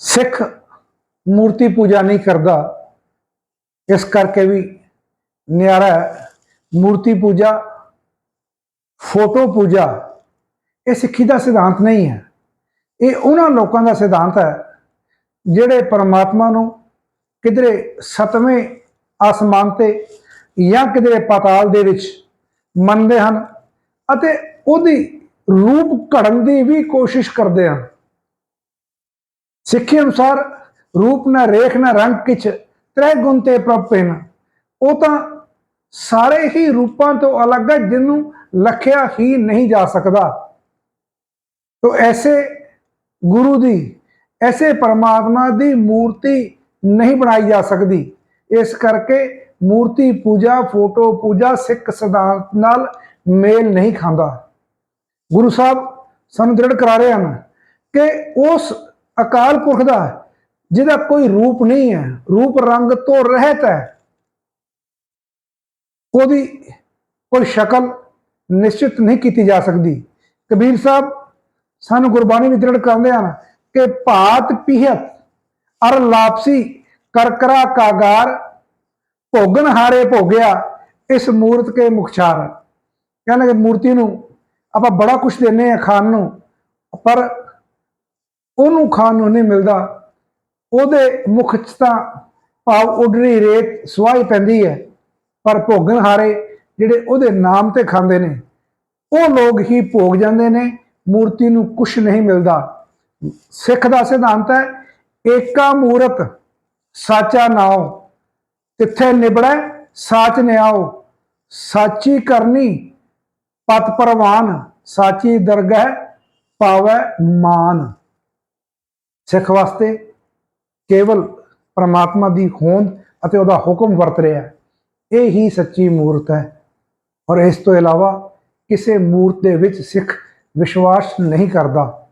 ਸਿੱਖ ਮੂਰਤੀ ਪੂਜਾ ਨਹੀਂ ਕਰਦਾ, ਇਸ ਕਰਕੇ ਵੀ ਨਿਆਰਾ ਹੈ। ਮੂਰਤੀ ਪੂਜਾ, ਫੋਟੋ ਪੂਜਾ, ਇਹ ਸਿੱਖੀ ਦਾ ਸਿਧਾਂਤ ਨਹੀਂ ਹੈ। ਇਹ ਉਹਨਾਂ ਲੋਕਾਂ ਦਾ ਸਿਧਾਂਤ ਹੈ, ਜਿਹੜੇ ਪਰਮਾਤਮਾ ਨੂੰ ਕਿਧਰੇ ਸਤਵੇਂ ਆਸਮਾਨ ਤੇ ਜਾਂ ਕਿਧਰੇ ਪਾਤਾਲ ਦੇ ਵਿੱਚ ਮੰਨਦੇ ਹਨ ਅਤੇ ਉਹਦੀ ਰੂਪ ਘੜਨ ਦੀ ਵੀ ਕੋਸ਼ਿਸ਼ ਕਰਦੇ ਹਨ। ਸਿੱਖੀ ਅਨੁਸਾਰ ਰੂਪ ਨਾ, ਰੇਖ ਨਾ, ਰੰਗ ਕਿਛ, ਤ੍ਰੈ ਗੁਣ ਤੇ ਪ੍ਰਪਿਨ ਉਹ ਤਾਂ ਸਾਰੇ ਹੀ ਰੂਪਾਂ ਤੋਂ ਅਲੱਗ ਹੈ, ਜਿਹਨੂੰ ਲਖਿਆ ਹੀ ਨਹੀਂ ਜਾ ਸਕਦਾ। ਤੋ ਐਸੇ ਗੁਰੂ ਦੀ, ਐਸੇ ਪਰਮਾਤਮਾ ਦੀ ਮੂਰਤੀ ਨਹੀਂ ਬਣਾਈ ਜਾ ਸਕਦੀ। ਇਸ ਕਰਕੇ ਮੂਰਤੀ ਪੂਜਾ, ਫੋਟੋ ਪੂਜਾ ਸਿੱਖ ਸਿਧਾਂਤ ਨਾਲ ਮੇਲ ਨਹੀਂ ਖਾਂਦਾ। ਗੁਰੂ ਸਾਹਿਬ ਸਾਨੂੰ ਦ੍ਰਿੜ ਕਰਾ ਰਹੇ ਹਨ ਕਿ ਉਸ ਅਕਾਲ ਪੁਰਖ ਦਾ ਜਿਹਦਾ ਕੋਈ ਰੂਪ ਨਹੀਂ ਹੈ, ਰੂਪ ਰੰਗ ਤੋਂ ਰਹਿਤ ਹੈ। ਉਹਦੀ ਕੋਈ ਸ਼ਕਲ ਨਿਸ਼ਚਿਤ ਨਹੀਂ ਕੀਤੀ ਜਾ ਸਕਦੀ। ਕਬੀਰ ਸਾਹਿਬ ਸਾਨੂੰ ਗੁਰਬਾਣੀ ਵਿੱਚ ਦ੍ਰਿੜ ਕਰਾਉਂਦੇ ਹਨ ਕਿ ਭਾਤ ਪੀਹਤ, ਅਰ ਲਾਪਸੀ ਕਰਕਰਾ ਕਾਗਾਰ, ਭੋਗਨ ਹਾਰੇ ਭੋਗਿਆ, ਇਸ ਮੂਰਤ ਕੇ ਮੁਖਚਾਰ ਕਹਿੰਦੇ ਕਿ ਮੂਰਤੀ ਨੂੰ ਆਪਾਂ ਬੜਾ ਕੁਝ ਦਿੰਨੇ ਆ ਖਾਣ ਨੂੰ, ਪਰ ਉਹਨੂੰ ਖਾਣ ਨੂੰ ਨਹੀਂ ਮਿਲਦਾ। ਉਹਦੇ ਮੁਖ 'ਚ ਤਾਂ ਭਾਵ ਉਡਰੀ ਰੇਤ ਸੁਆਹੀ ਪੈਂਦੀ ਹੈ, ਪਰ ਭੋਗਣ ਹਾਰੇ ਜਿਹੜੇ ਉਹਦੇ ਨਾਮ ਤੇ ਖਾਂਦੇ ਨੇ, ਉਹ ਲੋਕ ਹੀ ਭੋਗ ਜਾਂਦੇ ਨੇ, ਮੂਰਤੀ ਨੂੰ ਕੁਝ ਨਹੀਂ ਮਿਲਦਾ। ਸਿੱਖ ਦਾ ਸਿਧਾਂਤ ਹੈ, ਏਕਾ ਮੂਰਤ, ਸਾਚਾ ਨਾਉ। ਤਿੱਥੇ ਨਿਬੜੈ, ਸਾਚ ਨਿਆਓ ਸਾਚੀ ਕਰਨੀ, ਪਤ ਪਰਵਾਨ। ਸਾਚੀ ਦਰਗਹਿ ਪਾਵੈ ਮਾਨ। ਸਿੱਖ ਵਾਸਤੇ ਕੇਵਲ ਪ੍ਰਮਾਤਮਾ ਦੀ ਹੋਂਦ ਅਤੇ ਉਹਦਾ ਹੁਕਮ ਵਰਤ ਰਿਹਾ ਹੈ। ਇਹ ਹੀ ਸੱਚੀ ਮੂਰਤ ਹੈ। ਔਰ ਇਸ ਤੋਂ ਇਲਾਵਾ ਕਿਸੇ ਮੂਰਤ ਦੇ ਵਿੱਚ ਸਿੱਖ ਵਿਸ਼ਵਾਸ ਨਹੀਂ ਕਰਦਾ।